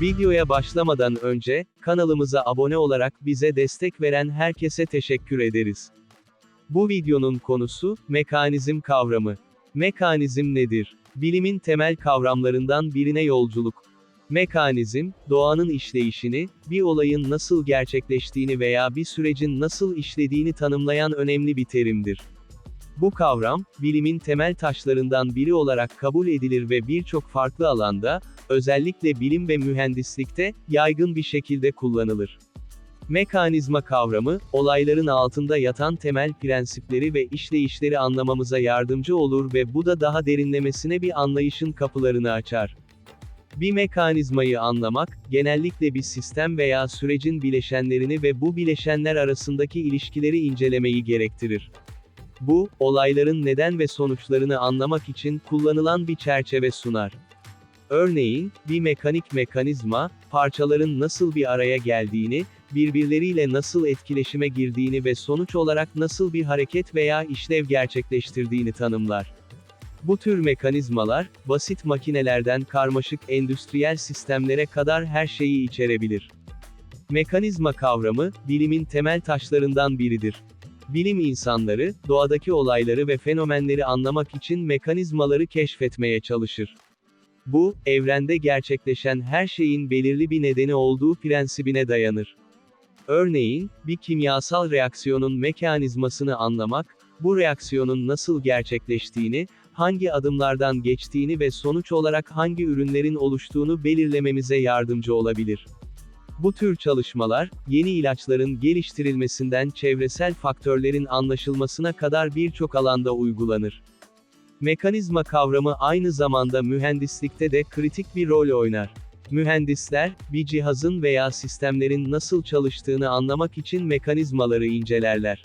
Videoya başlamadan önce, kanalımıza abone olarak bize destek veren herkese teşekkür ederiz. Bu videonun konusu, mekanizm kavramı. Mekanizm nedir? Bilimin temel kavramlarından birine yolculuk. Mekanizm, doğanın işleyişini, bir olayın nasıl gerçekleştiğini veya bir sürecin nasıl işlediğini tanımlayan önemli bir terimdir. Bu kavram, bilimin temel taşlarından biri olarak kabul edilir ve birçok farklı alanda, özellikle bilim ve mühendislikte, yaygın bir şekilde kullanılır. Mekanizma kavramı, olayların altında yatan temel prensipleri ve işleyişleri anlamamıza yardımcı olur ve bu da daha derinlemesine bir anlayışın kapılarını açar. Bir mekanizmayı anlamak, genellikle bir sistem veya sürecin bileşenlerini ve bu bileşenler arasındaki ilişkileri incelemeyi gerektirir. Bu, olayların neden ve sonuçlarını anlamak için kullanılan bir çerçeve sunar. Örneğin, bir mekanik mekanizma, parçaların nasıl bir araya geldiğini, birbirleriyle nasıl etkileşime girdiğini ve sonuç olarak nasıl bir hareket veya işlev gerçekleştirdiğini tanımlar. Bu tür mekanizmalar, basit makinelerden karmaşık endüstriyel sistemlere kadar her şeyi içerebilir. Mekanizma kavramı, bilimin temel taşlarından biridir. Bilim insanları, doğadaki olayları ve fenomenleri anlamak için mekanizmaları keşfetmeye çalışır. Bu, evrende gerçekleşen her şeyin belirli bir nedeni olduğu prensibine dayanır. Örneğin, bir kimyasal reaksiyonun mekanizmasını anlamak, bu reaksiyonun nasıl gerçekleştiğini, hangi adımlardan geçtiğini ve sonuç olarak hangi ürünlerin oluştuğunu belirlememize yardımcı olabilir. Bu tür çalışmalar, yeni ilaçların geliştirilmesinden çevresel faktörlerin anlaşılmasına kadar birçok alanda uygulanır. Mekanizma kavramı aynı zamanda mühendislikte de kritik bir rol oynar. Mühendisler, bir cihazın veya sistemlerin nasıl çalıştığını anlamak için mekanizmaları incelerler.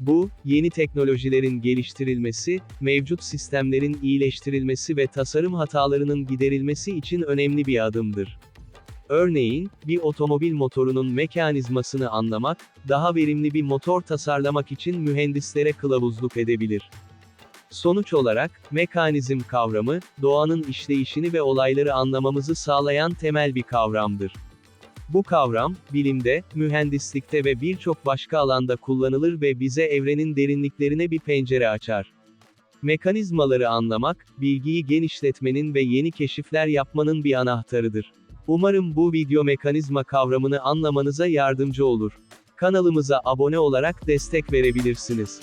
Bu, yeni teknolojilerin geliştirilmesi, mevcut sistemlerin iyileştirilmesi ve tasarım hatalarının giderilmesi için önemli bir adımdır. Örneğin, bir otomobil motorunun mekanizmasını anlamak, daha verimli bir motor tasarlamak için mühendislere kılavuzluk edebilir. Sonuç olarak, mekanizm kavramı, doğanın işleyişini ve olayları anlamamızı sağlayan temel bir kavramdır. Bu kavram, bilimde, mühendislikte ve birçok başka alanda kullanılır ve bize evrenin derinliklerine bir pencere açar. Mekanizmaları anlamak, bilgiyi genişletmenin ve yeni keşifler yapmanın bir anahtarıdır. Umarım bu video mekanizma kavramını anlamanıza yardımcı olur. Kanalımıza abone olarak destek verebilirsiniz.